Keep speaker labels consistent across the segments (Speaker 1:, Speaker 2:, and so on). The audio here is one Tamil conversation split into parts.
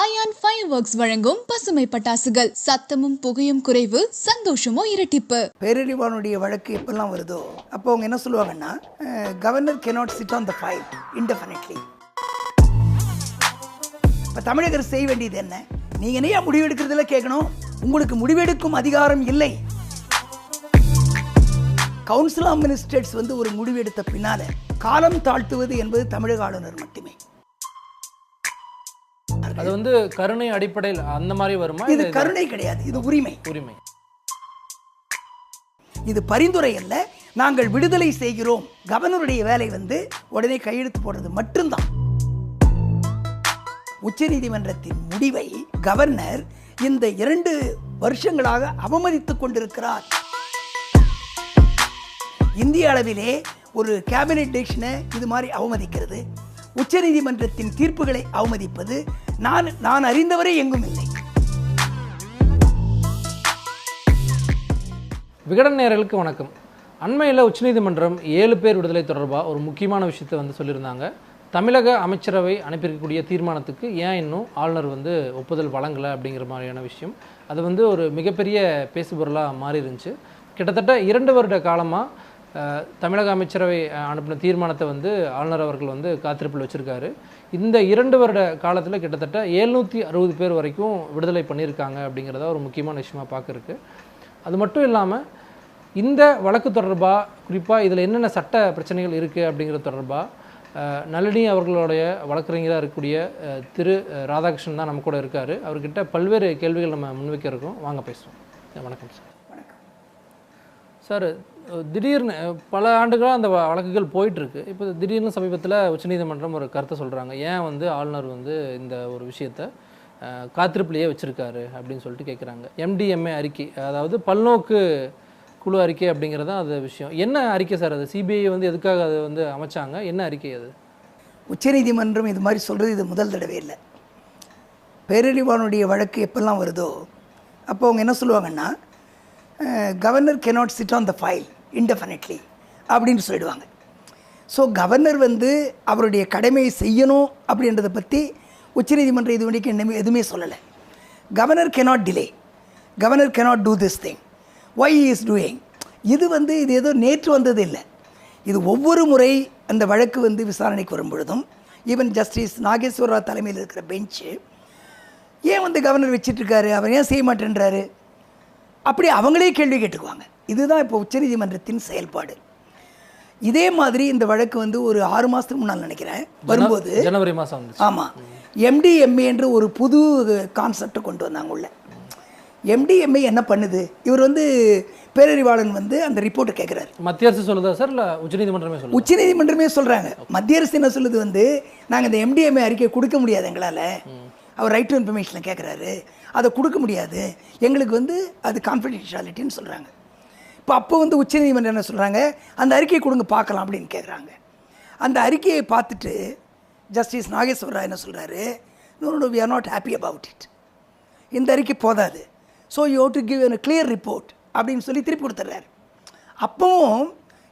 Speaker 1: அயான் ஃபயர் ஒர்க்ஸ் வழங்கும் பசுமை பட்டாசுகள். சத்தமும் புகையும் குறைவு சந்தோஷமோ இரட்டிப்பு.
Speaker 2: பேரறிவாளனுடைய வழக்கு எப்பெல்லாம் வருதோ அப்போ அவங்க என்ன சொல்லுவாங்கன்னா governor cannot sit on the file indefinitely. இப்போ தமிழகர் செய்ய வேண்டியது என்ன? நீங்க என்ன முடிவெடுக்கிறதுல கேட்கணும்? உங்களுக்கு முடிவெடுக்கும் அதிகாரம் இல்லை. கவுன்சில் ஆஃப் மினிஸ்டர்ஸ் வந்து ஒரு முடிவெடுத்த பின்னால காலம் தாழ்த்துவது என்பது தமிழக ஆளுநர் மட்டுமே.
Speaker 3: அது வந்து கருணை அடிப்படையில் அந்த மாதிரி வருமா
Speaker 2: இது கருணை கிடையாது இது உரிமை.
Speaker 3: உரிமை.
Speaker 2: இது பரிந்துரை அல்ல நாங்கள் விடுதலை செய்கிறோம். கவர்னருடைய வேலை வந்து உடனே கையெழுத்து போடுறது மட்டும்தான். உச்சநீதிமன்றத்தின் முடிவை கவர்னர் இந்த இரண்டு வருஷங்களாக அவமதித்துக் கொண்டிருக்கிறார். இந்திய அளவிலே ஒரு கேபினெட் டெசிஷனை இது மாதிரி அவமதிக்கிறது. உச்சநீதிமன்றத்தின் தீர்ப்புகளை அவமதிப்பது நான் நான் அறிந்தவரை எங்கும் இல்லை.
Speaker 3: விகடன் நேரலுக்கு வணக்கம். அண்மையில் உச்சநீதிமன்றம் ஏழு பேர் விடுதலை தொடர்பாக ஒரு முக்கியமான விஷயத்தை வந்து சொல்லியிருந்தாங்க. தமிழக அமைச்சரவை அனுப்பியிருக்கக்கூடிய தீர்மானத்துக்கு ஏன் இன்னும் ஆளுநர் வந்து ஒப்புதல் வழங்கலை அப்படிங்கிற மாதிரியான விஷயம். அது வந்து ஒரு மிகப்பெரிய பேசுபொருளாக மாறி இருந்துச்சு கிட்டத்தட்ட இரண்டு வருட காலமாக தமிழக அமைச்சரவை அனுப்பின தீர்மானத்தை வந்து ஆளுநர் அவர்கள் வந்து காத்திருப்பில் வச்சுருக்காரு. இந்த இரண்டு வருட காலத்தில் கிட்டத்தட்ட எழுநூற்றி அறுபது பேர் வரைக்கும் விடுதலை பண்ணியிருக்காங்க அப்படிங்கிறத ஒரு முக்கியமான விஷயமா பார்க்கறக்கு அது மட்டும் இல்லாமல் இந்த வழக்கு தொடர்பாக குறிப்பாக இதில் என்னென்ன சட்ட பிரச்சனைகள் இருக்குது அப்படிங்கிறது தொடர்பாக நளினி அவர்களுடைய வழக்கறிஞராக இருக்கக்கூடிய திரு ராதாகிருஷ்ணன் தான் நம்ம கூட இருக்கார். அவர்கிட்ட பல்வேறு கேள்விகள் நம்ம முன்வைக்க இருக்கோம் வாங்க பேசுவோம். வணக்கம் சார். சார் அஹ், திடீர்னு பல ஆண்டுகளாக அந்த வ- வழக்குகள் போயிட்டுருக்கு. இப்போ திடீர்னு சமீபத்தில் உச்சநீதிமன்றம் ஒரு கருத்தை சொல்கிறாங்க ஏன் வந்து ஆளுநர் வந்து இந்த ஒரு விஷயத்தை அஹ், காத்திருப்புலையே வச்சுருக்காரு அப்படின்னு சொல்லிட்டு கேட்குறாங்க எம்டிஎம்ஏ அறிக்கை அதாவது பல்நோக்கு குழு அறிக்கை அப்படிங்கிறது தான் அது விஷயம். என்ன அறிக்கை சார் அது? சிபிஐ வந்து எதுக்காக அதை வந்து அமைச்சாங்க? என்ன அறிக்கை அது?
Speaker 2: உச்சநீதிமன்றம் இது மாதிரி சொல்கிறது இது முதல் தடவை இல்லை. பேரறிவானுடைய வழக்கு எப்பெல்லாம் வருதோ அப்போ அவங்க என்ன சொல்லுவாங்கன்னா governor cannot sit on the file indefinitely அப்படின்னு சொல்லிடுவாங்க. ஸோ கவர்னர் வந்து அவருடைய கடமையை செய்யணும் அப்படின்றத பற்றி உச்சநீதிமன்றம் இது வரைக்கும் என்னமே எதுவுமே சொல்லலை. Governor cannot delay governor cannot do this thing why is doing இது வந்து இது ஏதோ நேற்று வந்தது இல்லை. இது ஒவ்வொரு முறை அந்த வழக்கு வந்து விசாரணைக்கு வரும் பொழுதும் ஈவன் ஜஸ்டிஸ் நாகேஸ்வர ராவ் தலைமையில் இருக்கிற பெஞ்சு ஏன் வந்து கவர்னர் வச்சிட்ருக்காரு அவர் ஏன் செய்ய மாட்டேன்றாரு? அப்படி அவங்களே கேள்வி கேட்டுக்குவாங்க. இதுதான் இப்போ உச்சநீதிமன்றத்தின் செயல்பாடு. இதே மாதிரி இந்த வழக்கு வந்து ஒரு ஆறு மாதத்துக்கு முன்னால் நினைக்கிறேன். வரும்போது
Speaker 3: ஜனவரி மாதம்
Speaker 2: ஆமாம் எம்டிஎம்ஏ என்ற ஒரு புது கான்செப்டை கொண்டு வந்தாங்க உள்ள. எம்டிஎம்ஏ என்ன பண்ணுது? இவர் வந்து பேரறிவாளன் வந்து அந்த ரிப்போர்ட்டை கேட்குறாரு
Speaker 3: மத்திய அரசு சொல்லுதா சார் இல்லை உச்சநீதிமன்றமே சொல்லுது?
Speaker 2: உச்சநீதிமன்றமே சொல்கிறாங்க மத்திய அரசு என்ன சொல்லுது வந்து நாங்கள் இந்த எம்டிஎம்ஏ அறிக்கை கொடுக்க முடியாது எங்களால். அவர் ரைட் டு இன்ஃபர்மேஷனில் கேட்குறாரு அதை கொடுக்க முடியாது. எங்களுக்கு வந்து அது கான்ஃபிடென்ஷியாலிட்டின்னு சொல்கிறாங்க இப்போ அப்போ வந்து உச்சநீதிமன்றம் என்ன சொல்கிறாங்க அந்த அறிக்கையை கொடுங்க பார்க்கலாம் அப்படின்னு கேட்குறாங்க அந்த அறிக்கையை பார்த்துட்டு ஜஸ்டிஸ் நாகேஸ்வர ராவ் என்ன சொல்கிறாரு no no we are not happy about it இந்த அறிக்கை போதாது. So you to give an clear report அப்படின்னு சொல்லி திருப்பி கொடுத்துட்றாரு அப்போவும்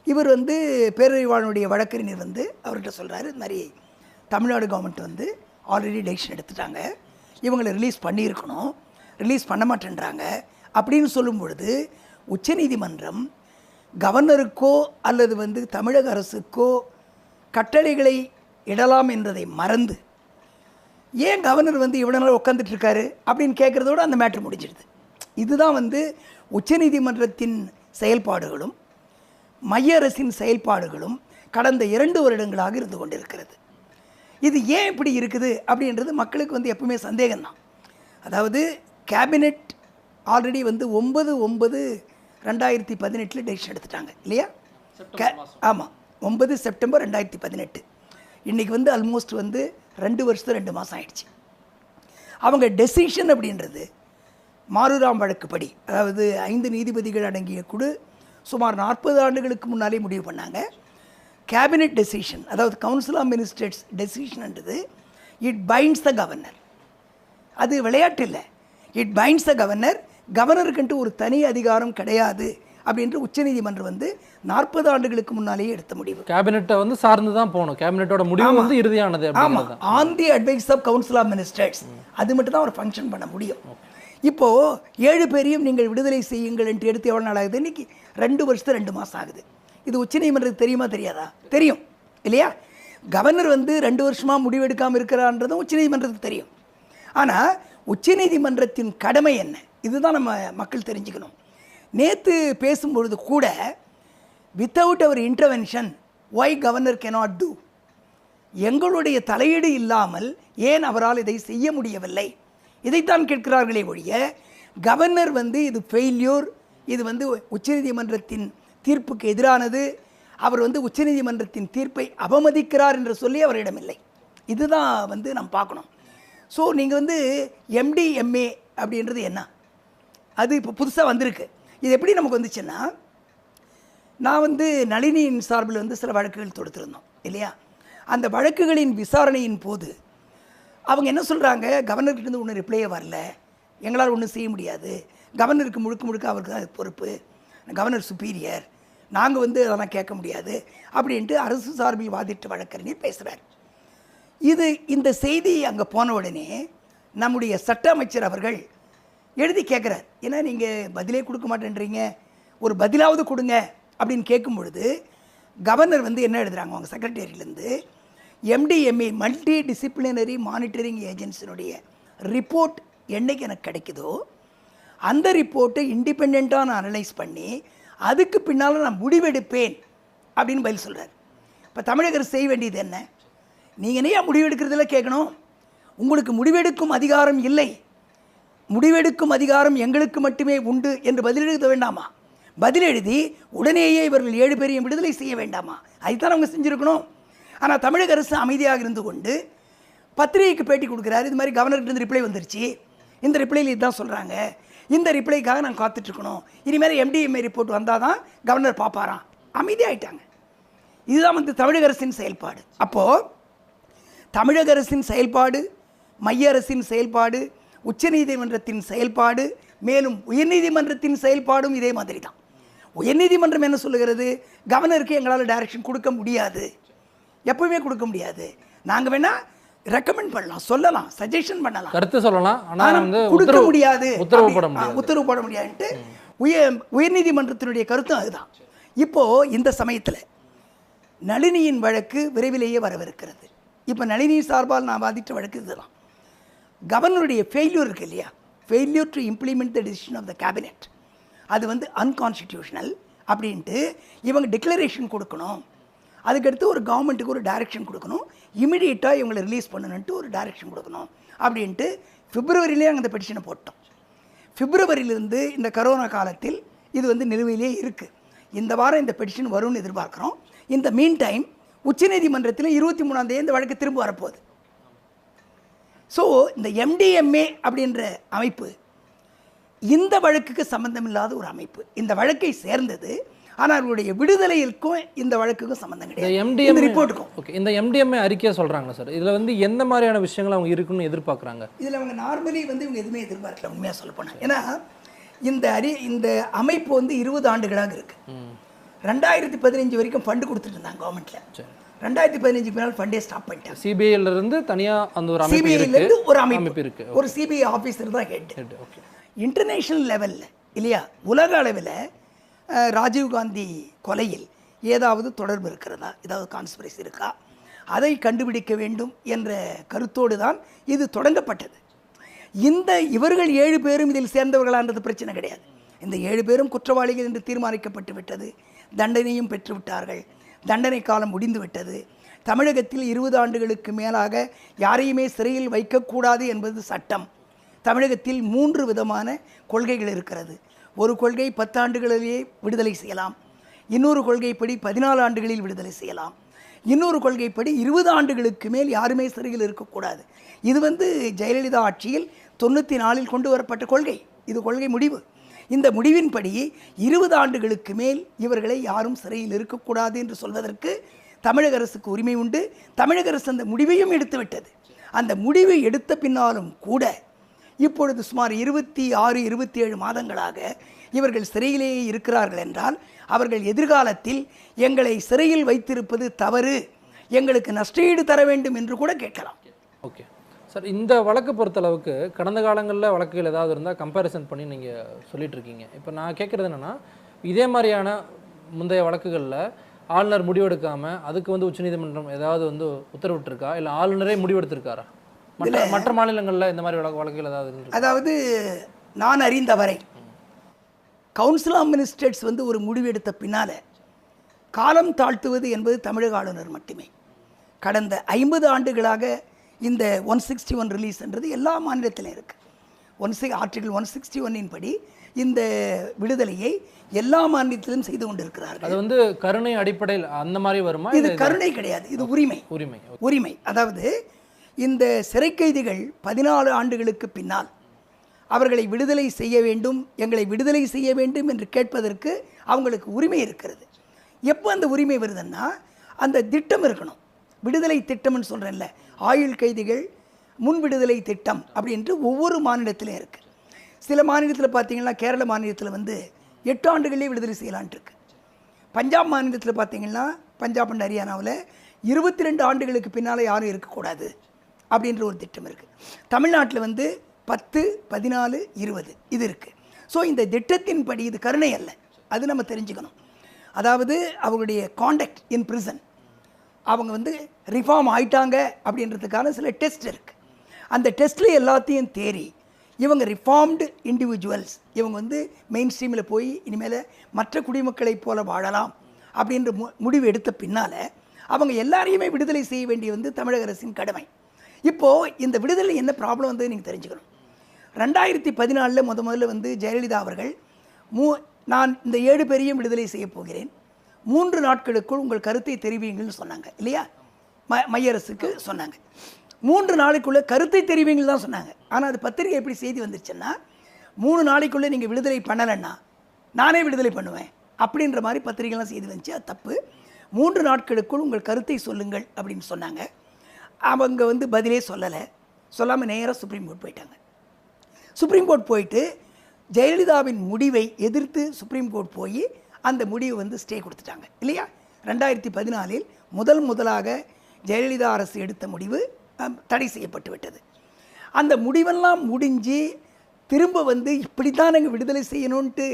Speaker 2: இவர் வந்து பேரறிவாளனுடைய வழக்கறிஞர் வந்து அவர்கிட்ட சொல்கிறாரு இந்த மாதிரி தமிழ்நாடு கவர்மெண்ட் வந்து ஆல்ரெடி டெசிஷன் எடுத்துட்டாங்க. இவங்களை ரிலீஸ் பண்ணியிருக்கணும். ரிலீஸ் பண்ண மாட்டேன்றாங்க. அப்படின்னு சொல்லும் பொழுது உச்சநீதிமன்றம் கவர்னருக்கோ அல்லது வந்து தமிழக அரசுக்கோ கட்டளைகளை இடலாம் என்றதை மறந்து ஏன் கவர்னர் வந்து இவ்வளோ நாள் உட்காந்துட்ருக்காரு அப்படின்னு கேட்குறதோட அந்த மேட்ரு முடிஞ்சிடுது. இதுதான் வந்து உச்சநீதிமன்றத்தின் செயல்பாடுகளும் மைய அரசின் செயல்பாடுகளும் கடந்த இரண்டு வருடங்களாக இருந்து கொண்டிருக்கிறது. இது ஏன் இப்படி இருக்குது அப்படின்றது மக்களுக்கு வந்து எப்பவுமே சந்தேகம்தான். அதாவது கேபினெட் ஆல்ரெடி வந்து ஒன்பது ஒன்பது ரெண்டாயிரத்தி பதினெட்டில் டெசிஷன் எடுத்துட்டாங்க இல்லையா? ஆமாம் ஒன்பது செப்டம்பர் ரெண்டாயிரத்தி பதினெட்டு. இன்றைக்கி வந்து ஆல்மோஸ்ட் வந்து ரெண்டு வருஷத்து ரெண்டு மாதம் ஆயிடுச்சு. அவங்க டெசிஷன் அப்படின்றது மாருராம் வழக்குப்படி அதாவது ஐந்து நீதிபதிகள் அடங்கிய குழு சுமார் நாற்பது ஆண்டுகளுக்கு முன்னாலே முடிவு பண்ணாங்க. கேபினெட் டெசிஷன் அதாவது கவுன்சில் ஆஃப் மினிஸ்டர்ஸ் டெசிஷன்ன்றது இட் பைண்ட்ஸ் த கவர்னர் அது விளையாட்டு இல்லை. இட் பைண்ட்ஸ் த கவர்னர் கவர்னருக்குன்ட்டு ஒரு தனி அதிகாரம் கிடையாது அப்படின்ற உச்சநீதிமன்றம் வந்து நாற்பது ஆண்டுகளுக்கு முன்னாலேயே எடுத்த முடிவு.
Speaker 3: கேபினெட்டை வந்து சார்ந்து தான் போகணும். கேபினெட்டோட முடிவு வந்து இறுதியானது
Speaker 2: ஆமா.
Speaker 3: அப்படிங்கிறது தான்.
Speaker 2: On the advice of council of ministers அது மட்டும் தான் அவர் ஃபங்க்ஷன் பண்ண முடியும். இப்போ ஏழு பேரையும் நீங்கள் விடுதலை செய்யுங்கள் என்று எடுத்து எவ்வளோ நாள் ஆகுது? இன்னைக்கு ரெண்டு வருஷத்து ரெண்டு மாதம் ஆகுது. இது உச்சநீதிமன்றத்துக்கு தெரியுமா தெரியாதா? தெரியும். இல்லையா? கவர்னர் வந்து ரெண்டு வருஷமா முடிவெடுக்காமல் இருக்கிறான்றதும் உச்சநீதிமன்றத்துக்கு தெரியும். ஆனால் உச்சநீதிமன்றத்தின் கடமை என்ன? இதுதான் நம்ம மக்கள் தெரிஞ்சுக்கணும். நேற்று பேசும்பொழுது கூட without our intervention why governor cannot do எங்களுடைய தலையீடு இல்லாமல் ஏன் அவரால் இதை செய்ய முடியவில்லை? இதைத்தான் கேட்கிறார்களே ஒழிய கவர்னர் வந்து இது ஃபெயில்யூர் இது வந்து உச்சநீதிமன்றத்தின் தீர்ப்புக்கு எதிரானது அவர் வந்து உச்சநீதிமன்றத்தின் தீர்ப்பை அவமதிக்கிறார் என்று சொல்லி அவரிடமில்லை. இதுதான் வந்து நாம் பார்க்கணும். ஸோ நீங்கள் வந்து எம்டி எம்ஏ அப்படின்றது என்ன? அது இப்போ புதுசாக வந்திருக்கு. இது எப்படி நமக்கு வந்துச்சுன்னா நான் வந்து நளினியின் சார்பில் வந்து சில வழக்குகள் தொடுத்திருந்தோம் இல்லையா? அந்த வழக்குகளின் விசாரணையின் போது அவங்க என்ன சொல்கிறாங்க கவர்னர்கிட்டருந்து ஒன்றும் ரிப்ளையே வரல. எங்களால் ஒன்றும் செய்ய முடியாது. கவர்னருக்கு முழுக்க முழுக்க அவருக்கு தான் பொறுப்பு. கவர்னர் சுப்பீரியர் நாங்கள் வந்து அதெல்லாம் கேட்க முடியாது அப்படின்ட்டு அரசு சார்பில் வாதிட்டு வழக்கறிஞர் பேசுகிறார் இது இந்த செய்தி அங்கே போன உடனே நம்முடைய சட்ட அமைச்சர் அவர்கள் எழுதி கேட்குறார் ஏன்னா நீங்கள் பதிலே கொடுக்க மாட்டேன்றீங்க. ஒரு பதிலாவது கொடுங்க. அப்படின்னு கேட்கும் பொழுது கவர்னர் வந்து என்ன எழுதுறாங்க? அவங்க செக்ரட்டரியிலேருந்து எம்டிஎம்ஏ மல்டி டிசிப்ளினரி மானிட்டரிங் ஏஜென்சினுடைய ரிப்போர்ட் என்னைக்கு எனக்கு கிடைக்குதோ அந்த ரிப்போர்ட்டை இண்டிபெண்ட்டாக நான் அனலைஸ் பண்ணி அதுக்கு பின்னால் நான் முடிவெடுப்பேன். அப்படின்னு பதில் சொல்கிறார் இப்போ தமிழகர் செய்ய வேண்டியது என்ன? நீங்கள் என்ன முடிவெடுக்கிறதுல கேட்கணும் உங்களுக்கு முடிவெடுக்கும் அதிகாரம் இல்லை. முடிவெடுக்கும் அதிகாரம் எங்களுக்கு மட்டுமே உண்டு என்று பதில் எழுத வேண்டாமா? பதில் எழுதி உடனேயே இவர்கள் ஏழு பேரையும் விடுதலை செய்ய வேண்டாமா? அதுதான் அவங்க செஞ்சுருக்கணும். ஆனால் தமிழக அரசு அமைதியாக இருந்து கொண்டு பத்திரிகைக்கு பேட்டி கொடுக்குறாரு. இது மாதிரி கவர்னர்கிட்ட இருந்து ரிப்ளை வந்துருச்சு. இந்த ரிப்ளையில் இதுதான் சொல்கிறாங்க இந்த ரிப்ளைக்காக நாங்கள் காத்துட்ருக்கணும். இனிமேல் எம்டிஎம்ஏ ரிப்போர்ட் வந்தால் தான் கவர்னர் பார்ப்பாராம் அமைதியாகிட்டாங்க இதுதான் வந்து தமிழக அரசின் செயல்பாடு. அப்போது தமிழக அரசின் செயல்பாடு மைய அரசின் செயல்பாடு உச்சநீதிமன்றத்தின் செயல்பாடு மேலும் உயர்நீதிமன்றத்தின் செயல்பாடும் இதே மாதிரி தான் உயர்நீதிமன்றம் என்ன சொல்லுகிறது? கவர்னருக்கு எங்களால் டைரக்ஷன் கொடுக்க முடியாது. எப்பவுமே கொடுக்க முடியாது. நாங்கள் வேணால் ரெக்கமெண்ட் பண்ணலாம் சொல்லலாம் சஜஷன் பண்ணலாம்.
Speaker 3: கருத்து சொல்லலாம் ஆனா
Speaker 2: ஆனா
Speaker 3: வந்து
Speaker 2: கொடுக்க
Speaker 3: உத்தரவு
Speaker 2: முடியாது.
Speaker 3: உத்தரவு போட முடியாது.
Speaker 2: உத்தரவு போட முடியாதுன்ட்டு உயர் உயர்நீதிமன்றத்தினுடைய கருத்தும் அதுதான். இப்போ இந்த சமயத்தில் நளினியின் வழக்கு விரைவிலேயே வரவிருக்கிறது. இப்போ நளினி சார்பால் நான் வாதிட்ட வழக்கு இதுதான். கவர்னருடைய ஃபெயில்யூர் இருக்கு இல்லையா? Failure to implement the decision of the cabinet அது வந்து அன்கான்ஸ்டிடியூஷனல் அப்படின்ட்டு இவங்க டிக்ளரேஷன் கொடுக்கணும். அதுக்கடுத்து ஒரு கவர்மெண்ட்டுக்கு ஒரு டைரக்ஷன் கொடுக்கணும். இமிடியேட்டாக இவங்களை ரிலீஸ் பண்ணணுன்ட்டு ஒரு டைரக்ஷன் கொடுக்கணும். அப்படின்ட்டு பிப்ரவரியிலே அந்த பெட்டிஷனை போட்டோம். பிப்ரவரியிலிருந்து இந்த கரோனா காலத்தில் இது வந்து நிலுவையிலே இருக்குது இந்த வாரம் இந்த பெட்டிஷன் வரும்னு எதிர்பார்க்குறோம். இந்த மீன் டைம் உச்சநீதிமன்றத்தில் இருபத்தி மூணாந்தேதி இந்த வழக்கு திரும்ப வரப்போகுது. ஸோ இந்த எம்டிஎம்ஏ அப்படின்ற அமைப்பு இந்த வழக்குக்கு சம்பந்தமில்லாத ஒரு அமைப்பு. இந்த வழக்கை சேர்ந்தது ஆனால் அவருடைய விடுதலைக்கும் இந்த வழக்குக்கும் சம்பந்தம்
Speaker 3: இந்த
Speaker 2: கிடையாது
Speaker 3: எம்டிஎம்
Speaker 2: ரிப்போர்ட்டுக்கும்.
Speaker 3: ஓகே இந்த எம்டிஎம்ஏ அறிக்கையை சொல்றாங்க சார். இதுல வந்து எந்த மாதிரியான விஷயங்கள் அவங்க இருக்குன்னு எதிர்பார்க்கறாங்க?
Speaker 2: இதில் அவங்க நார்மலி வந்து இவங்க எதுவுமே எதிர்பார்க்கல உண்மையாக சொல்ல போனால் ஏன்னா இந்த அறி இந்த அமைப்பு வந்து இருபது ஆண்டுகளாக இருக்கு. ரெண்டாயிரத்தி பதினஞ்சு வரைக்கும் ஃபண்டு கொடுத்துட்டு இருந்தாங்க கவர்மெண்ட்ல ரெண்டாயிரத்தி பதினஞ்சுக்கு பின்னால் ஃபண்டே ஸ்டாப் பண்ணிட்டாங்க.
Speaker 3: சிபிஐல இருந்து தனியா அந்த ஒரு அமைப்பு
Speaker 2: சிபிஐல இருந்து ஒரு
Speaker 3: அமைப்பு. இருக்கு.
Speaker 2: ஒரு சிபிஐ ஆஃபீஸர் தான் ஹெட் இன்டர்நேஷ்னல் லெவலில் இல்லையா? உலக அளவில் அஹ், ராஜீவ்காந்தி கொலையில் ஏதாவது தொடர்பு இருக்கிறதா? ஏதாவது கான்ஸ்பிரசி இருக்கா? அதை கண்டுபிடிக்க வேண்டும் என்ற கருத்தோடு தான் இது தொடங்கப்பட்டது. இந்த இவர்கள் ஏழு பேரும் இதில் சேர்ந்தவர்களான்றது பிரச்சனை கிடையாது. இந்த ஏழு பேரும் குற்றவாளிகள் என்று தீர்மானிக்கப்பட்டு விட்டது. தண்டனையும் பெற்று விட்டார்கள். தண்டனை காலம் முடிந்துவிட்டது. தமிழகத்தில் இருபது ஆண்டுகளுக்கு மேலாக யாரையுமே சிறையில் வைக்கக்கூடாது என்பது சட்டம். தமிழகத்தில் மூன்று விதமான கொள்கைகள் இருக்கிறது. ஒரு கொள்கை பத்தாண்டுகளிலேயே விடுதலை செய்யலாம். இன்னொரு கொள்கைப்படி பதினாலு ஆண்டுகளில் விடுதலை செய்யலாம். இன்னொரு கொள்கைப்படி இருபது ஆண்டுகளுக்கு மேல் யாருமே சிறையில் இருக்கக்கூடாது. இது வந்து ஜெயலலிதா ஆட்சியில் தொண்ணூற்றி நாலில் கொண்டு வரப்பட்ட கொள்கை. இது கொள்கை முடிவு. இந்த முடிவின்படி இருபது ஆண்டுகளுக்கு மேல் இவர்களை யாரும் சிறையில் இருக்கக்கூடாது என்று சொல்வதற்கு தமிழக அரசுக்கு உரிமை உண்டு. தமிழக அரசு அந்த முடிவையும் எடுத்துவிட்டது. அந்த முடிவு எடுத்த பின்னாலும் கூட இப்பொழுது சுமார் இருபத்தி ஆறு இருபத்தி ஏழு மாதங்களாக இவர்கள் சிறையிலேயே இருக்கிறார்கள் என்றால் அவர்கள் எதிர்காலத்தில் எங்களை சிறையில் வைத்திருப்பது தவறு எங்களுக்கு நஷ்டஈடு தர வேண்டும் என்று கூட கேட்கலாம்.
Speaker 3: ஓகே. சார் இந்த வழக்கு பொறுத்தளவுக்கு கடந்த காலங்களில் வழக்குகள் ஏதாவது இருந்தால் கம்பேரிசன் பண்ணி நீங்கள் சொல்லிட்டு இருக்கீங்க இப்போ நான் கேட்குறது என்னென்னா இதே மாதிரியான முந்தைய வழக்குகளில் ஆளுநர் முடிவெடுக்காம அதுக்கு வந்து உச்சநீதிமன்றம் ஏதாவது வந்து உத்தரவிட்டிருக்கா? இல்லை ஆளுநரே முடிவெடுத்திருக்காரா? மற்ற மற்ற மாநிலங்களில் இந்த மாதிரி வழக்கு வழக்குகள் ஏதாவது?
Speaker 2: அதாவது நான் அறிந்தவரை கவுன்சில் ஆஃப் மினிஸ்டர்ஸ் வந்து ஒரு முடிவெடுத்த பின்னால காலம் தாழ்த்துவது என்பது தமிழக ஆளுநர் மட்டுமே. கடந்த ஐம்பது ஆண்டுகளாக இந்த ஒன் சிக்ஸ்டி ஒன் ரிலீஸ்ன்றது எல்லா மாநிலத்திலும் இருக்கு. One C article one sixty ஒன்னின் படி இந்த விடுதலையை எல்லா மாநிலத்திலும் செய்து கொண்டிருக்கிறார்கள்.
Speaker 3: அது வந்து கருணை அடிப்படையில் அந்த மாதிரி வருமா?
Speaker 2: இது கருணை கிடையாது இது உரிமை.
Speaker 3: உரிமை
Speaker 2: உரிமை. அதாவது இந்த சிறை கைதிகள் பதினாலு ஆண்டுகளுக்கு பின்னால் அவர்களை விடுதலை செய்ய வேண்டும் எங்களை விடுதலை செய்ய வேண்டும் என்று கேட்பதற்கு அவங்களுக்கு உரிமை இருக்கிறது. எப்போ அந்த உரிமை வருதுன்னா அந்த திட்டம் இருக்கணும். விடுதலை திட்டம்னு சொல்கிறேன்ல ஆயுள் கைதிகள் முன் விடுதலை திட்டம் அப்படின்ட்டு ஒவ்வொரு மாநிலத்திலும் இருக்குது சில மாநிலத்தில் பார்த்தீங்கன்னா கேரள மாநிலத்தில் வந்து எட்டு ஆண்டுகளே விடுதலை செய்யலான்ட்டுருக்கு பஞ்சாப் மாநிலத்தில் பார்த்தீங்கன்னா பஞ்சாப் அண்ட் ஹரியானாவில் இருபத்தி ரெண்டு ஆண்டுகளுக்கு பின்னால் யாரும் இருக்கக்கூடாது அப்படின்ற ஒரு திட்டம் இருக்குது தமிழ்நாட்டில் வந்து பத்து பதினாலு இருபது இது இருக்குது ஸோ இந்த திட்டத்தின்படி இது கருணை அல்ல. அது நம்ம தெரிஞ்சுக்கணும். அதாவது அவருடைய காண்டக்ட் இன் ப்ரிசன் அவங்க வந்து ரிஃபார்ம் ஆயிட்டாங்க அப்படின்றதுக்கான சில டெஸ்ட் இருக்குது அந்த டெஸ்ட்டில் எல்லாத்தையும் தேறி இவங்க ரிஃபார்ம்டு இண்டிவிஜுவல்ஸ் இவங்க வந்து மெயின் ஸ்ட்ரீமில் போய் இனிமேல் மற்ற குடிமக்களைப் போல வாழலாம் அப்படின்ற மு முடிவு எடுத்த பின்னால் அவங்க எல்லாரையுமே விடுதலை செய்ய வேண்டிய வந்து தமிழக அரசின் கடமை. இப்போது இந்த விடுதலை என்ன ப்ராப்ளம் வந்து நீங்கள் தெரிஞ்சுக்கணும். ரெண்டாயிரத்தி பதினாலில் முத முதல்ல வந்து ஜெயலலிதா அவர்கள் மூ நான் இந்த ஏழு பேரையும் விடுதலை செய்ய போகிறேன். மூன்று நாட்களுக்குள் உங்கள் கருத்தை தெரிவிங்கள்னு சொன்னாங்க இல்லையா? ம மையரசுக்கு சொன்னாங்க. மூன்று நாளைக்குள்ளே கருத்தை தெரிவிங்கள் தான் சொன்னாங்க. ஆனால் அது பத்திரிகை எப்படி செய்தி வந்துருச்சுன்னா மூணு நாளைக்குள்ளே நீங்கள் விடுதலை பண்ணலைன்னா நானே விடுதலை பண்ணுவேன் அப்படின்ற மாதிரி பத்திரிகைலாம் செய்தி வந்துச்சு. அது தப்பு. மூன்று நாட்களுக்குள் உங்கள் கருத்தை சொல்லுங்கள் அப்படின்னு சொன்னாங்க. அவங்க வந்து பதிலே சொல்லலை. சொல்லாமல் நேராக சுப்ரீம் கோர்ட் போயிட்டாங்க. சுப்ரீம் கோர்ட் போயிட்டு ஜெயலலிதாவின் முடிவை எதிர்த்து சுப்ரீம் கோர்ட் போய் அந்த முடிவை வந்து ஸ்டே கொடுத்துட்டாங்க. இல்லையா? ரெண்டாயிரத்தி பதினாலில் முதல் முதலாக ஜெயலலிதா அரசு எடுத்த முடிவு தடை செய்யப்பட்டு விட்டது. அந்த முடிவெல்லாம் முடிஞ்சு திரும்ப வந்து இப்படி தான் நாங்கள் விடுதலை செய்யணுன்ட்டு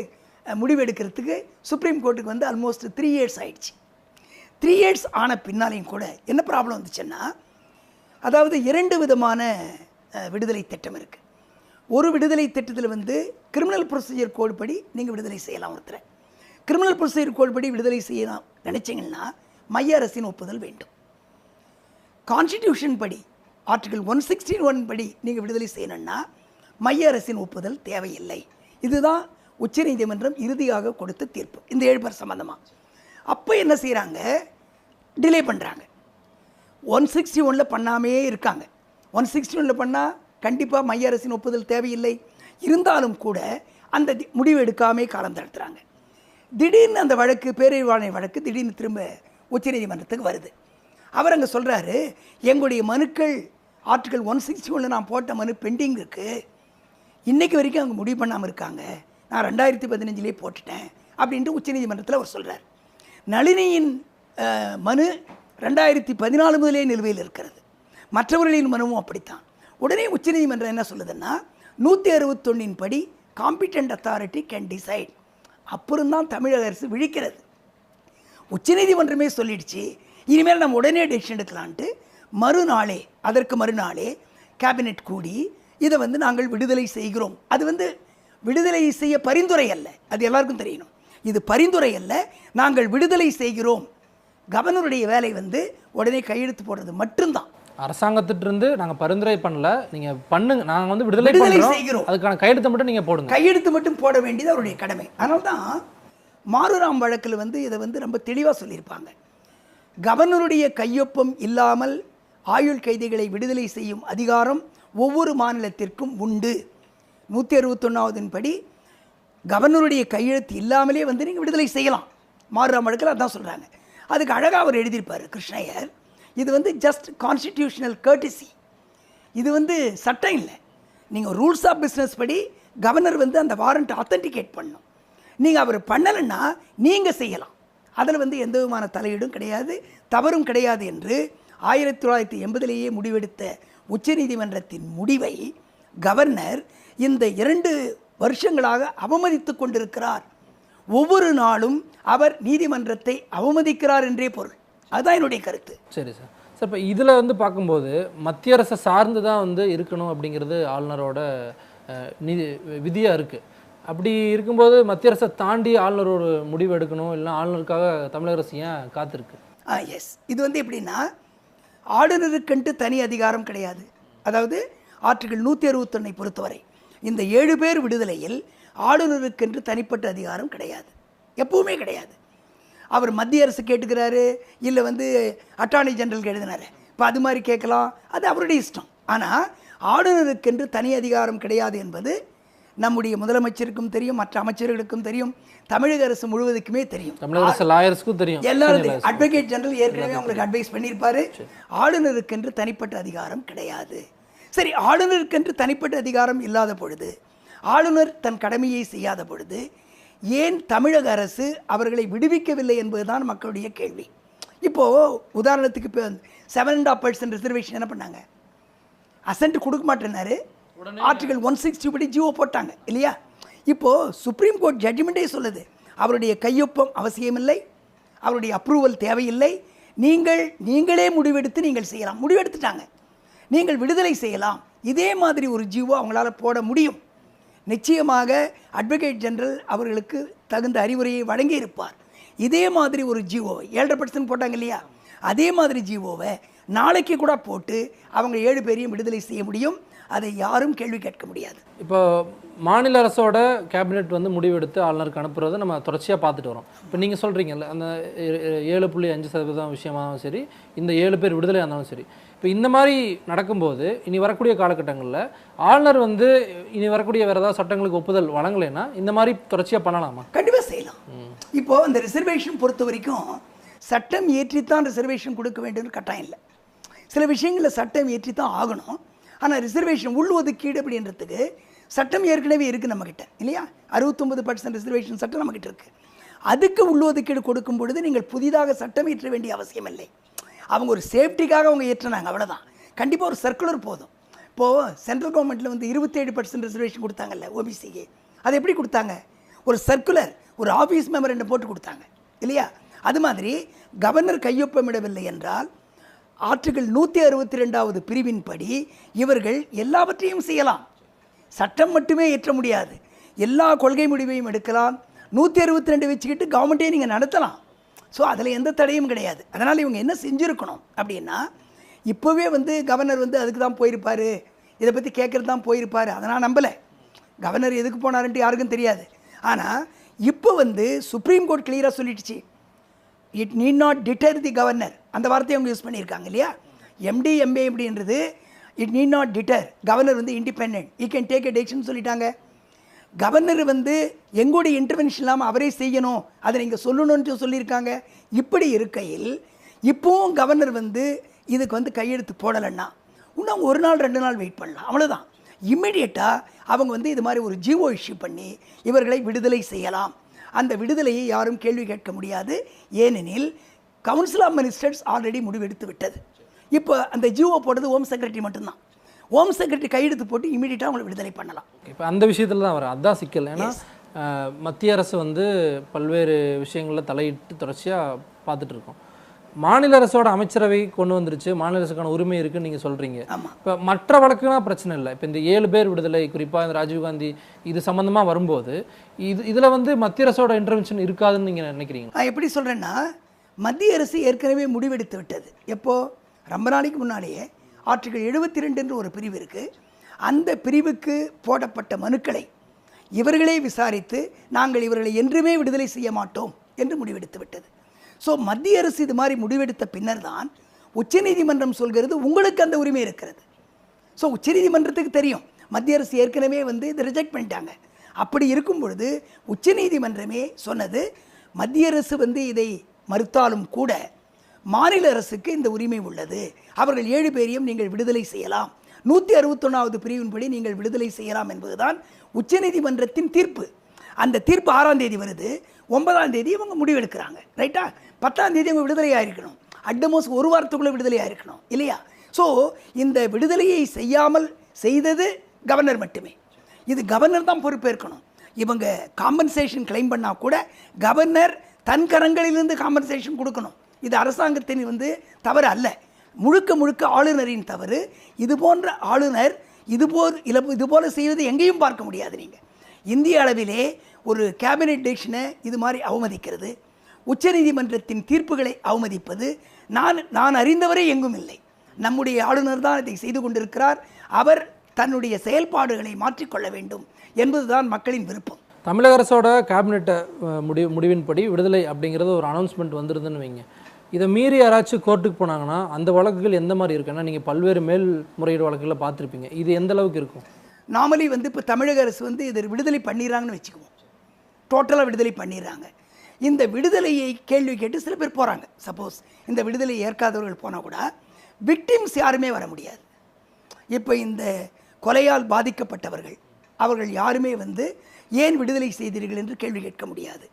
Speaker 2: முடிவெடுக்கிறதுக்கு சுப்ரீம் கோர்ட்டுக்கு வந்து ஆல்மோஸ்ட் த்ரீ இயர்ஸ் ஆயிடுச்சு. த்ரீ இயர்ஸ் ஆன பின்னாலையும் கூட என்ன ப்ராப்ளம் வந்துச்சுன்னா அதாவது இரண்டு விதமான விடுதலை திட்டம் இருக்குது ஒரு விடுதலை திட்டத்தில் வந்து கிரிமினல் ப்ரொசீஜர் கோடு படி நீங்கள் விடுதலை செய்யலாம் ஒருத்தரை. கிரிமினல் ப்ரொசீஜர் கோடு விடுதலை செய்யலாம் நினைச்சிங்கன்னா மைய அரசின் ஒப்புதல் வேண்டும். கான்ஸ்டிடியூஷன் படி ஆர்டிகல் ஒன் சிக்ஸ்டி ஒன் படி நீங்கள் விடுதலை செய்யணும்னா மைய அரசின் ஒப்புதல் தேவையில்லை. இதுதான் உச்சநீதிமன்றம் இறுதியாக கொடுத்த தீர்ப்பு. இந்த ஏழு பேர் சம்மந்தமாக அப்போ என்ன செய்கிறாங்க டிலே பண்ணுறாங்க ஒன் சிக்ஸ்டி ஒனில் பண்ணாமே இருக்காங்க. ஒன் சிக்ஸ்டி ஒனில் பண்ணால் கண்டிப்பாக மைய அரசின் ஒப்புதல் தேவையில்லை. இருந்தாலும் கூட அந்த தி- முடிவு எடுக்காமே காலம் தடுத்துறாங்க. திடீர்னு அந்த வழக்கு பேரறிவாளனை வழக்கு திடீர்னு திரும்ப உச்சநீதிமன்றத்துக்கு வருது. அவர் அங்கே சொல்கிறாரு எங்களுடைய மனுக்கள் ஆர்டிகல் ஒன் சிக்ஸ்டி ஒன்று நான் போட்ட மனு பெண்டிங் இருக்குது இன்றைக்கு வரைக்கும் அவங்க முடிவு பண்ணாமல் இருக்காங்க. நான் ரெண்டாயிரத்தி பதினஞ்சிலே போட்டுட்டேன். அப்படின்ட்டு உச்சநீதிமன்றத்தில் அவர் சொல்கிறார் நளினியின் மனு ரெண்டாயிரத்தி பதினாலு முதலே நிலுவையில் இருக்கிறது. மற்றவர்களின் மனுவும் அப்படித்தான். உடனே உச்சநீதிமன்றம் என்ன சொல்லுதுன்னா நூற்றி அறுபத்தொன்னின் படி காம்பிட்டன்ட் அத்தாரிட்டி கேன் டிசைட் அப்புறம் தான் தமிழக அரசு விழிக்கிறது. உச்சநீதிமன்றமே சொல்லிடுச்சு இனிமேல் நம்ம உடனே டெசிஷன் எடுக்கலான்ட்டு மறுநாளே அதற்கு மறுநாளே கேபினெட் கூடி இதை வந்து நாங்கள் விடுதலை செய்கிறோம். அது வந்து விடுதலை செய்ய பரிந்துரை அல்ல அது எல்லாருக்கும் தெரியணும். இது பரிந்துரை அல்ல நாங்கள் விடுதலை செய்கிறோம். கவர்னருடைய வேலை வந்து உடனே கையெழுத்து போடுறது மட்டும்தான்.
Speaker 3: அரசாங்கத்திட்ட இருந்து நாங்க பரிந்துரை பண்ணல. நீங்க பண்ணுங்க. நாங்க வந்து விடுதலை
Speaker 2: செய்கிறோம்.
Speaker 3: அதுக்கான கையெழுத்தை மட்டும் நீங்க போடுங்க.
Speaker 2: கையெழுத்து மட்டும் போட வேண்டியது அவருடைய கடமை. அதனால தான் மாறுராம் வழக்கில் வந்து இதை வந்து ரொம்ப தெளிவாக சொல்லியிருப்பாங்க. கவர்னருடைய கையொப்பம் இல்லாமல் ஆயுள் கைதிகளை விடுதலை செய்யும் அதிகாரம் ஒவ்வொரு மாநிலத்திற்கும் உண்டு. நூற்றி அறுபத்தொன்னாவதின் படி கவர்னருடைய கையெழுத்து இல்லாமலே வந்து நீங்கள் விடுதலை செய்யலாம். மாறுராம் வழக்கில் அதான் சொல்கிறாங்க அதுக்கு அழகாக அவர் எழுதியிருப்பார் கிருஷ்ணய்யர். இது வந்து ஜஸ்ட் கான்ஸ்டிடியூஷனல் courtesy. இது வந்து சட்டம் இல்லை. நீங்கள் ரூல்ஸ் ஆஃப் பிஸ்னஸ் படி கவர்னர் வந்து அந்த வாரண்ட் ஆத்தன்டிகேட் பண்ணும். நீங்கள் அவர் பண்ணலைன்னா நீங்கள் செய்யலாம். அதில் வந்து எந்த விதமான தலையீடும் கிடையாது தவறும் கிடையாது என்று ஆயிரத்தி தொள்ளாயிரத்தி எண்பதிலேயே முடிவெடுத்த உச்சநீதிமன்றத்தின் முடிவை கவர்னர் இந்த இரண்டு வருஷங்களாக அவமதித்து கொண்டிருக்கிறார். ஒவ்வொரு நாளும் அவர் நீதிமன்றத்தை அவமதிக்கிறார் என்றே பொருள். அதுதான் என்னுடைய கருத்து.
Speaker 3: சரி சார். சார் இப்போ இதில் வந்து பார்க்கும்போது மத்திய அரசை சார்ந்து தான் வந்து இருக்கணும் அப்படிங்கிறது ஆளுநரோட நிதி விதியாக இருக்குது அப்படி இருக்கும்போது மத்திய அரசை தாண்டி ஆளுநர் ஒரு முடிவு எடுக்கணும் இல்லை ஆளுநருக்காக தமிழக அரசு ஏன் காத்திருக்கு?
Speaker 2: ஆ எஸ் இது வந்து எப்படின்னா ஆளுநருக்கென்று தனி அதிகாரம் கிடையாது. அதாவது ஆர்டிகிள் நூற்றி அறுபத்தொன்னை பொறுத்தவரை இந்த ஏழு பேர் விடுதலையில் ஆளுநருக்கென்று தனிப்பட்ட அதிகாரம் கிடையாது. எப்பவுமே கிடையாது. அவர் மத்திய அரசு கேட்டுக்கிறாரு இல்லை வந்து அட்டார்னி ஜெனரல் எழுதினாரு. இப்போ அது மாதிரி கேட்கலாம். அது அவருடைய இஷ்டம். ஆனால் ஆளுநருக்கென்று தனி அதிகாரம் கிடையாது என்பது நம்முடைய முதலமைச்சருக்கும் தெரியும் மற்ற அமைச்சர்களுக்கும் தெரியும் தமிழக அரசு முழுவதுக்குமே தெரியும்.
Speaker 3: லாயர்ஸ்க்கும் தெரியும்.
Speaker 2: எல்லாரும் அட்வொகேட் ஜெனரல் ஏற்கனவே உங்களுக்கு அட்வைஸ் பண்ணியிருப்பாரு. ஆளுநருக்கென்று தனிப்பட்ட அதிகாரம் கிடையாது. சரி ஆளுநருக்கென்று தனிப்பட்ட அதிகாரம் இல்லாத பொழுது ஆளுநர் தன் கடமையை செய்யாத பொழுது ஏன் தமிழக அரசு அவர்களை விடுவிக்கவில்லை என்பதுதான் மக்களுடைய கேள்வி. இப்போ உதாரணத்துக்கு இப்போ seven and half percent reservation என்ன பண்ணாங்க? அசன்ட் கொடுக்க மாட்டேனாரு ஆர்டிகல் ஒன் சிக்ஸ்டி படி ஜியோ போட்டாங்க இல்லையா? இப்போ சுப்ரீம் கோர்ட் ஜட்ஜ்மெண்ட்டே சொல்லுது அவருடைய கையொப்பம் அவசியமில்லை அவருடைய அப்ரூவல் தேவையில்லை நீங்கள் நீங்களே முடிவெடுத்து நீங்கள் செய்யலாம். முடிவெடுத்துட்டாங்க. நீங்கள் விடுதலை செய்யலாம். இதே மாதிரி ஒரு ஜியோ அவங்களால போட முடியும். நிச்சயமாக அட்வொகேட் ஜெனரல் அவர்களுக்கு தகுந்த அறிவுரையை வழங்கியிருப்பார். இதே மாதிரி ஒரு ஜிஓவை ஏழரை பர்சன்ட் போட்டாங்க இல்லையா? அதே மாதிரி ஜிஓவை நாளைக்கு கூட போட்டு அவங்க ஏழு பேரையும் விடுதலை செய்ய முடியும். அதை யாரும் கேள்வி கேட்க முடியாது.
Speaker 3: இப்போ மாநில அரசோட கேபினெட் வந்து முடிவெடுத்து ஆளுநருக்கு அனுப்புறதை நம்ம தொடர்ச்சியாக பார்த்துட்டு வரோம். இப்போ நீங்கள் சொல்கிறீங்கல்ல அந்த ஏ- ஏழு புள்ளி அஞ்சு சதவீதம் விஷயமாகவும் சரி இந்த ஏழு பேர் விடுதலை இருந்தாலும் சரி இப்போ இந்த மாதிரி நடக்கும்போது இனி வரக்கூடிய காலகட்டங்களில் ஆளுநர் வந்து இனி வரக்கூடிய வேறு ஏதாவது சட்டங்களுக்கு ஒப்புதல் வழங்கலைன்னா இந்த மாதிரி தொடர்ச்சியாக பண்ணலாமா?
Speaker 2: கண்டிப்பாக செய்யலாம். இப்போ அந்த ரிசர்வேஷன் பொறுத்த வரைக்கும் சட்டம் ஏற்றித்தான் ரிசர்வேஷன் கொடுக்க வேண்டும்னு கட்டாயம் இல்லை. சில விஷயங்களில் சட்டம் ஏற்றித்தான் ஆகணும். ஆனால் ரிசர்வேஷன் உள் ஒதுக்கீடு அப்படின்றதுக்கு சட்டம் ஏற்கனவே இருக்குது நம்மக்கிட்ட இல்லையா? அறுபத்தொம்பது பர்சன்ட் ரிசர்வேஷன் சட்டம் நம்மக்கிட்ட இருக்குது அதுக்கு உள் ஒதுக்கீடு கொடுக்கும் பொழுது நீங்கள் புதிதாக சட்டம் ஏற்ற வேண்டிய அவசியம் இல்லை. அவங்க ஒரு சேஃப்டிக்காக அவங்க ஏற்றினாங்க அவ்வளோதான் கண்டிப்பாக ஒரு சர்க்குலர் போதும். இப்போது சென்ட்ரல் கவர்மெண்ட்டில் வந்து இருபத்தேழு பர்சன்ட் ரிசர்வேஷன் கொடுத்தாங்கல்ல ஓபிசிக்கு அது எப்படி கொடுத்தாங்க? ஒரு சர்க்குலர் ஒரு ஆஃபீஸ் மெமரண்டை போட்டு கொடுத்தாங்க இல்லையா? அது மாதிரி கவர்னர் கையொப்பமிடவில்லை என்றால் ஆர்டிகிள் நூற்றி அறுபத்தி ரெண்டாவது பிரிவின்படி இவர்கள் எல்லாவற்றையும் செய்யலாம். சட்டம் மட்டுமே ஏற்ற முடியாது. எல்லா கொள்கை முடிவையும் எடுக்கலாம். நூற்றி அறுபத்தி ரெண்டு வச்சுக்கிட்டு கவர்மெண்ட்டே நீங்கள் நடத்தலாம். ஸோ அதில் எந்த தடையும் கிடையாது. அதனால் இவங்க என்ன செஞ்சுருக்கணும் அப்படின்னா இப்போவே வந்து கவர்னர் வந்து அதுக்கு தான் போயிருப்பார். இதை பற்றி கேட்குறது தான் போயிருப்பார். அதை நான் நம்பலை. கவர்னர் எதுக்கு போனாருன்ட்டு யாருக்கும் தெரியாது. ஆனால் இப்போ வந்து சுப்ரீம் கோர்ட் கிளியராக சொல்லிடுச்சு. It need not deter the governor அந்த வார்த்தையை அவங்க யூஸ் பண்ணியிருக்காங்க இல்லையா? Empty MA எப்படின்றது it need not deter governor வந்து independent he can take a decision சொல்லிட்டாங்க. கவர்னர் வந்து எங்களுடைய இன்டர்வென்ஷன் இல்லாமல் அவரே செய்யணும் அதை நீங்கள் சொல்லணும்னு சொல்லியிருக்காங்க. இப்படி இருக்கையில் இப்போவும் கவர்னர் வந்து இதுக்கு வந்து கையெழுத்து போடலைன்னா இன்னும் ஒரு நாள் ரெண்டு நாள் வெயிட் பண்ணலாம். அவ்வளோதான் இம்மிடியட்டாக அவங்க வந்து இது மாதிரி ஒரு ஜிஓ இஷ்யூ பண்ணி இவர்களை விடுதலை செய்யலாம். அந்த விடுதலையை யாரும் கேள்வி கேட்க முடியாது. ஏனெனில் கவுன்சில் ஆஃப் மினிஸ்டர்ஸ் ஆல்ரெடி முடிவெடுத்து விட்டது. இப்போ அந்த ஜிஓ போட்டது ஹோம் செக்ரட்டரி மட்டும்தான். ஹோம் செக்ரட்டரி கையெழுத்து போட்டு இமீடியட்டாக அவங்களை விடுதலை பண்ணலாம்.
Speaker 3: இப்போ அந்த விஷயத்தில் தான் வரும். அதான் சிக்கல். ஏன்னா மத்திய அரசு வந்து பல்வேறு விஷயங்களில் தலையிட்டு தொடர்ச்சியாக பார்த்துட்டு இருக்கோம். மாநில அரசோட அமைச்சரவை கொண்டு வந்துருச்சு. மாநில அரசுக்கான உரிமை இருக்குன்னு நீங்கள் சொல்கிறீங்க இப்போ மற்ற வழக்குனா பிரச்சனை இல்லை. இப்போ இந்த ஏழு பேர் விடுதலை குறிப்பாக இந்த ராஜீவ்காந்தி இது சம்மந்தமாக வரும்போது இது இதில் வந்து மத்திய அரசோட இன்டர்வென்ஷன் இருக்காதுன்னு நீங்கள் நினைக்கிறீங்க
Speaker 2: நான் எப்படி சொல்கிறேன்னா மத்திய அரசு ஏற்கனவே முடிவெடுத்து விட்டது. எப்போ? ரொம்ப நாளைக்கு முன்னாலேயே ஆர்டிகிள் எழுபத்தி ரெண்டு என்று ஒரு பிரிவு இருக்குது அந்த பிரிவுக்கு போடப்பட்ட மனுக்களை இவர்களே விசாரித்து நாங்கள் இவர்களை என்றுமே விடுதலை செய்ய மாட்டோம் என்று முடிவெடுத்து விட்டது. ஸோ மத்திய அரசு இது மாதிரி முடிவெடுத்த பின்னர் தான் உச்சநீதிமன்றம் சொல்கிறது உங்களுக்கு அந்த உரிமை இருக்கிறது. ஸோ உச்சநீதிமன்றத்துக்கு தெரியும். மத்திய அரசு ஏற்கனவே வந்து இதை ரிஜெக்ட் பண்ணிட்டாங்க. அப்படி இருக்கும் பொழுது உச்சநீதிமன்றமே சொன்னது மத்திய அரசு வந்து இதை மறுத்தாலும் கூட மாநில அரசுக்கு இந்த உரிமை உள்ளது. அவர்கள் ஏழு பேரையும் நீங்கள் விடுதலை செய்யலாம். நூற்றி அறுபத்தொன்னாவது பிரிவின்படி நீங்கள் விடுதலை செய்யலாம் என்பதுதான் உச்சநீதிமன்றத்தின் தீர்ப்பு. அந்த தீர்ப்பு ஆறாம் தேதி வருது. ஒன்பதாம் தேதி இவங்க முடிவெடுக்கிறாங்க. ரைட்டா பத்தாம் தேதி அவங்க விடுதலையாக இருக்கணும். அட்மோஸ் ஒரு வாரத்துக்குள்ளே விடுதலையாக இருக்கணும். இல்லையா? ஸோ இந்த விடுதலையை செய்யாமல் செய்தது கவர்னர் மட்டுமே. இது கவர்னர் தான் பொறுப்பேற்கணும். இவங்க காம்பன்சேஷன் கிளைம் பண்ணால் கூட கவர்னர் தன் கரங்களிலிருந்து காம்பன்சேஷன் கொடுக்கணும். இது அரசாங்கத்தின் வந்து தவறு அல்ல. முழுக்க முழுக்க ஆளுநரின் தவறு. இது போன்ற ஆளுநர் இதுபோல் இல இதுபோல் செய்வது எங்கேயும் பார்க்க முடியாது நீங்கள் இந்திய அளவிலே ஒரு கேபினெட் டெசிஷனை இது மாதிரி அவமதிக்கிறது. உச்சநீதிமன்றத்தின் தீர்ப்புகளை அவமதிப்பது. நான் நான் அறிந்தவரை எங்கும் இல்லை. நம்முடைய ஆளுநர் தான் இதை செய்து கொண்டிருக்கிறார். அவர் தன்னுடைய செயல்பாடுகளை மாற்றிக்கொள்ள வேண்டும் என்பதுதான் மக்களின் விருப்பம்.
Speaker 3: தமிழக அரசோட கேபினெட் முடிவு முடிவின்படி விடுதலை அப்படிங்கிறது ஒரு அனௌன்ஸ்மெண்ட் வந்துருதுன்னு வைங்க. இதை மீறி யாராச்சும் கோர்ட்டுக்கு போனாங்கன்னா அந்த வழக்குகள் எந்த மாதிரி இருக்குன்னா நீங்கள் பல்வேறு மேல் முறையீடு வழக்குகளை பார்த்துருப்பீங்க. இது எந்த அளவுக்கு இருக்கும்?
Speaker 2: நார்மலி வந்து இப்போ தமிழக அரசு வந்து இதை விடுதலை பண்ணிடுறாங்கன்னு வச்சுக்குவோம். டோட்டலாக விடுதலை பண்ணிடுறாங்க. இந்த விடுதலையை கேள்வி கேட்டு சில பேர் போகிறாங்க சப்போஸ் இந்த விடுதலை ஏற்காதவர்கள் போனால் கூட விக்டிம்ஸ் யாருமே வர முடியாது. இப்போ இந்த கொலையால் பாதிக்கப்பட்டவர்கள் அவர்கள் யாருமே வந்து ஏன் விடுதலை செய்தீர்கள் என்று கேள்வி கேட்க முடியாது.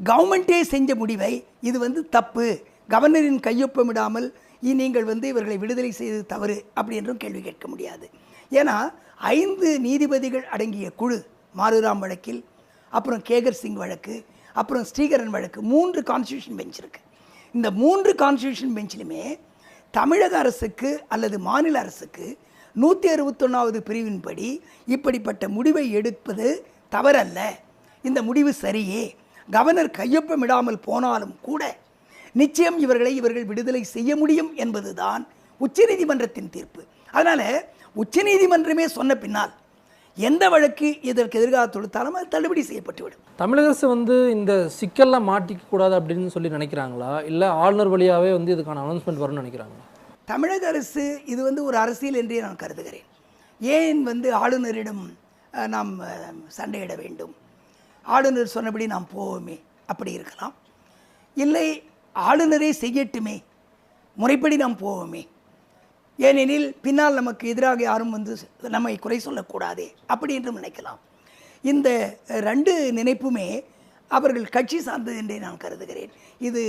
Speaker 2: கவர்மெண்ட்டே செஞ்ச முடிவை இது வந்து தப்பு. கவர்னரின் கையொப்பமிடாமல் நீங்கள் வந்து இவர்களை விடுதலை செய்தது தவறு அப்படி என்றும் கேள்வி கேட்க முடியாது. ஏன்னா ஐந்து நீதிபதிகள் அடங்கிய குழு மாருராம் வழக்கில் அப்புறம் கேகர் சிங் வழக்கு அப்புறம் ஸ்ரீகரன் வழக்கு மூன்று கான்ஸ்டியூஷன் பெஞ்ச் இருக்குது இந்த மூன்று கான்ஸ்டியூஷன் பெஞ்சிலுமே தமிழக அரசுக்கு அல்லது மாநில அரசுக்கு நூற்றி அறுபத்தொன்னாவது பிரிவின்படி இப்படிப்பட்ட முடிவை எடுப்பது தவறல்ல. இந்த முடிவு சரியே. கவர்னர் கையொப்பமிடாமல் போனாலும் கூட நிச்சயம் இவர்களை இவர்கள் விடுதலை செய்ய முடியும் என்பதுதான் உச்சநீதிமன்றத்தின் தீர்ப்பு. அதனால் உச்சநீதிமன்றமே சொன்ன பின்னால் எந்த வழக்கு இதற்கு எதிர்கால தொடுத்தாலும் அது தள்ளுபடி செய்யப்பட்டுவிடும்.
Speaker 3: தமிழக அரசு வந்து இந்த சிக்கல்லாம் மாட்டிக்க கூடாது அப்படின்னு சொல்லி நினைக்கிறாங்களா? இல்லை ஆளுநர் வழியாகவே வந்து இதுக்கான அனௌன்ஸ்மெண்ட் வரும்னு நினைக்கிறாங்களா?
Speaker 2: தமிழக அரசு இது வந்து ஒரு அரசியல் என்றே நான் கருதுகிறேன். ஏன் வந்து ஆளுநரிடம் நாம் சண்டையிட வேண்டும்? ஆளுநர் சொன்னபடி நாம் போவோமே. அப்படி இருக்கலாம். இல்லை ஆளுநரே செய்யட்டுமே. முறைப்படி நாம் போவோமே. ஏனெனில் பின்னால் நமக்கு எதிராக யாரும் வந்து நம்மை குறை சொல்லக்கூடாதே. அப்படி என்றும் நினைக்கலாம். இந்த ரெண்டு நினைப்புமே அவர்கள் கட்சி சார்ந்தது என்றே நான் கருதுகிறேன். இது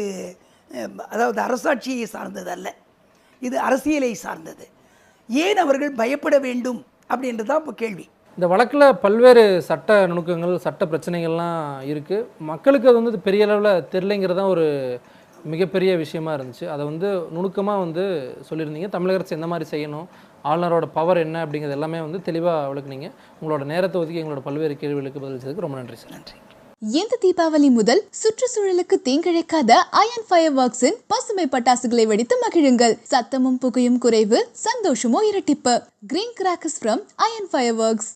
Speaker 2: அதாவது அரசாட்சியை சார்ந்தது அல்ல. இது அரசியலை சார்ந்தது. ஏன் அவர்கள் பயப்பட வேண்டும்? அப்படின்றது தான் இப்போ கேள்வி.
Speaker 3: இந்த வழக்கில் பல்வேறு சட்ட நுணுக்கங்கள் சட்ட பிரச்சனைகள்லாம் இருக்குது மக்களுக்கு அது வந்து பெரிய அளவில் தெரிலங்கிறது தான் ஒரு மிகப்பெரிய விஷயமா இருந்துச்சு. அதை வந்து நுணுக்கமாக வந்து சொல்லியிருந்தீங்க. தமிழக அரசு எந்த மாதிரி செய்யணும்? ஆளுநரோட பவர் என்ன அப்படிங்கிறது எல்லாமே வந்து தெளிவாக விளக்குனீங்க. உங்களோட நேரத்தை ஒதுக்கி எங்களோட பல்வேறு கேள்விகளுக்கு பதிலளிச்சதுக்கு ரொம்ப நன்றி சார்.
Speaker 2: நன்றி.
Speaker 1: இந்த தீபாவளி முதல் சுற்றுச்சூழலுக்கு தீங்கிழைக்காத அயன் ஃபயர் ஒர்க்ஸின் பசுமை பட்டாசுகளை வெடித்து மகிழுங்கள். சத்தமும் புகையும் குறைவு சந்தோஷமோ இரட்டிப்பு. Green crackers from iron fireworks